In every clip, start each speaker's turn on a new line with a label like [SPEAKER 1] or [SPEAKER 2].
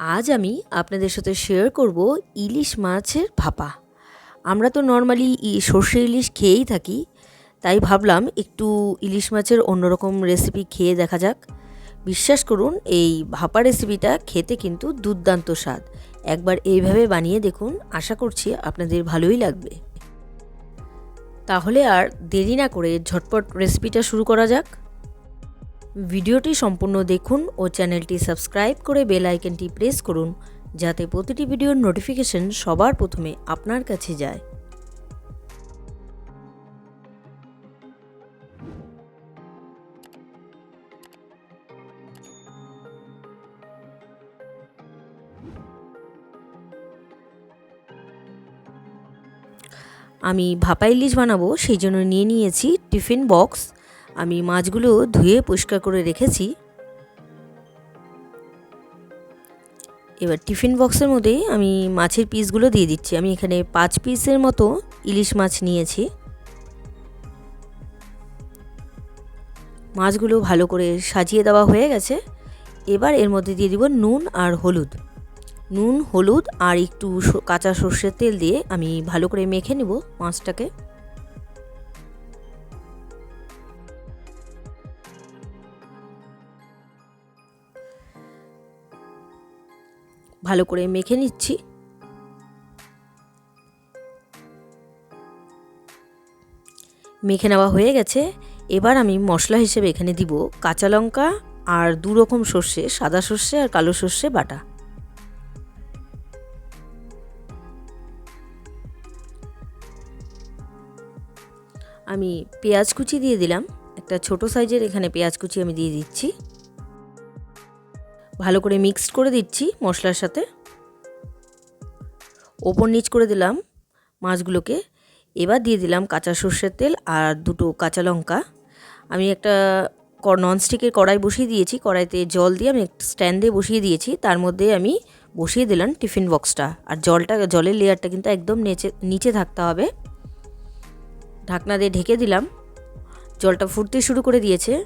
[SPEAKER 1] আজ আমি আপনাদের সাথে শেয়ার করব ইলিশ মাছের ভাপা। আমরা তো নর্মালি সর্ষে ইলিশ খেয়েই থাকি, তাই ভাবলাম একটু ইলিশ মাছের অন্যরকম রেসিপি খেয়ে দেখা যাক। বিশ্বাস করুন, এই ভাপা রেসিপিটা খেতে কিন্তু দুর্দান্ত স্বাদ। একবার এইভাবে বানিয়ে দেখুন, আশা করছি আপনাদের ভালোই লাগবে। তাহলে আর দেরি না করে ঝটপট রেসিপিটা শুরু করা যাক। ভিডিওটি সম্পূর্ণ দেখুন ও চ্যানেলটি সাবস্ক্রাইব করে বেল আইকনটি প্রেস করুন, যাতে প্রতিটি ভিডিওর নোটিফিকেশন সবার প্রথমে আপনার কাছে যায়। আমি ভাপা ইলিশ বানাবো, সেই জন্য নিয়ে নিয়েছি টিফিন বক্স আমি মাছগুলো ধুয়ে পরিষ্কার করে রেখেছি। এবার টিফিন বক্সের মধ্যে আমি মাছের পিসগুলো দিয়ে দিচ্ছি। আমি এখানে পাঁচ পিসের মতো ইলিশ মাছ নিয়েছি। মাছগুলো ভালো করে সাজিয়ে দেওয়া হয়ে গেছে। এবার এর মধ্যে দিয়ে দিব নুন আর হলুদ। নুন, হলুদ আর একটু কাঁচা সর্ষের তেল দিয়ে আমি ভালো করে মেখে নেব মাছটাকে। ভালো করে মেখে নিচ্ছি। মেখে নেওয়া হয়ে গেছে। এবার আমি মশলা হিসেবে এখানে দিব কাঁচা লঙ্কা আর দু রকম সর্ষে, সাদা সর্ষে আর কালো সর্ষে বাটা। আমি পেঁয়াজ কুচি দিয়ে দিলাম। একটা ছোট সাইজের এখানে পেঁয়াজ কুচি আমি দিয়ে দিচ্ছি। ভালো করে মিক্সড করে দিচ্ছি মশলার সাথে। ওপর নিচ করে দিলাম মাছগুলোকে। এবার দিয়ে দিলাম কাঁচা সর্ষের তেল আর দুটো কাঁচা লঙ্কা। আমি একটা ননস্টিকের কড়াই বসিয়ে দিয়েছি। কড়াইতে জল দিয়ে আমি একটা স্ট্যান্ডে বসিয়ে দিয়েছি। তার মধ্যে আমি বসিয়ে দিলাম টিফিন বক্সটা। আর জলটা, জলের লেয়ারটা কিন্তু একদম নিচে নিচে থাকতে হবে। ঢাকনা দিয়ে ঢেকে দিলাম। জলটা ফুটতে শুরু করে দিয়েছে।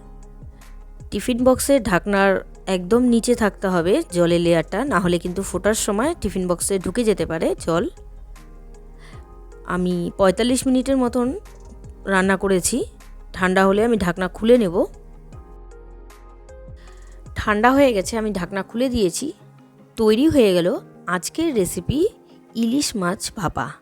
[SPEAKER 1] টিফিন বক্সের ঢাকনার একদম নিচে থাকতে হবে জলের লেয়ারটা, না হলে কিন্তু ফোটার সময় টিফিন বক্সে ঢুকে যেতে পারে জল। আমি পঁয়তাল্লিশ মিনিটের মতন রান্না করেছি। ঠান্ডা হলে আমি ঢাকনা খুলে নেব। ঠান্ডা হয়ে গেছে, আমি ঢাকনা খুলে দিয়েছি। তৈরি হয়ে গেল আজকের রেসিপি ইলিশ মাছ ভাপা।